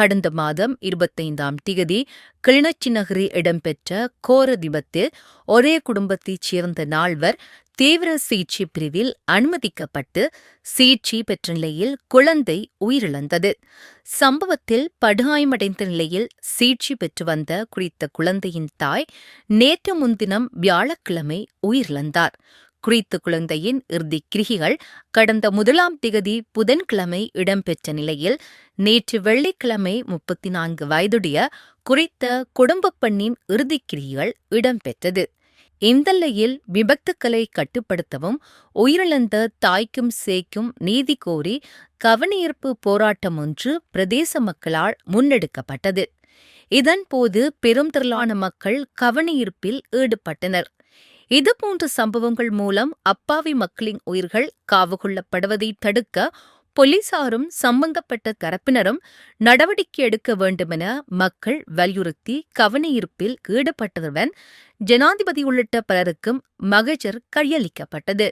கடந்த மாதம் இருபத்தைந்தாம் திகதி கிளிநொச்சி நகரில் இடம்பெற்ற கோர விபத்தில் ஒரே குடும்பத்தைச் சேர்ந்த நால்வர் தீவிர சிகிச்சை பிரிவில் அனுமதிக்கப்பட்டு சிகிச்சை பெற்ற நிலையில் குழந்தை உயிரிழந்தது. சம்பவத்தில் படுகாயமடைந்த நிலையில் சிகிச்சை பெற்று வந்த குறித்த குழந்தையின் தாய் நேற்று முன்தினம் வியாழக்கிழமை உயிரிழந்தார். குறித்து குழந்தையின் இறுதிக் கிரிகிகள் கடந்த முதலாம் திகதி புதன்கிழமை இடம்பெற்ற நிலையில் நேற்று வெள்ளிக்கிழமை முப்பத்தி நான்கு வயதுடைய குறித்த குடும்பப் பெண்ணின் இறுதிக் கிரிகைகள் இடம்பெற்றது. இந்தல்லையில் விபத்துக்களை கட்டுப்படுத்தவும் உயிரிழந்த தாய்க்கும் சேய்க்கும் நீதி கோரி கவனியீர்ப்பு போராட்டம் ஒன்று பிரதேச மக்களால் முன்னெடுக்கப்பட்டது. இதன்போது பெரும் திரளான மக்கள் கவனியீர்ப்பில் ஈடுபட்டனர். இதுபோன்ற சம்பவங்கள் மூலம் அப்பாவி மக்களின் உயிர்கள் காவு கொள்ளப்படுவதை தடுக்க போலீசாரும் சம்பந்தப்பட்ட தரப்பினரும் நடவடிக்கை எடுக்க வேண்டுமென மக்கள் வலியுறுத்தி கவனஈர்ப்பில் ஈடுபட்டதுடன் ஜனாதிபதி உள்ளிட்ட பலருக்கும் மகஜர் கையளிக்கப்பட்டது.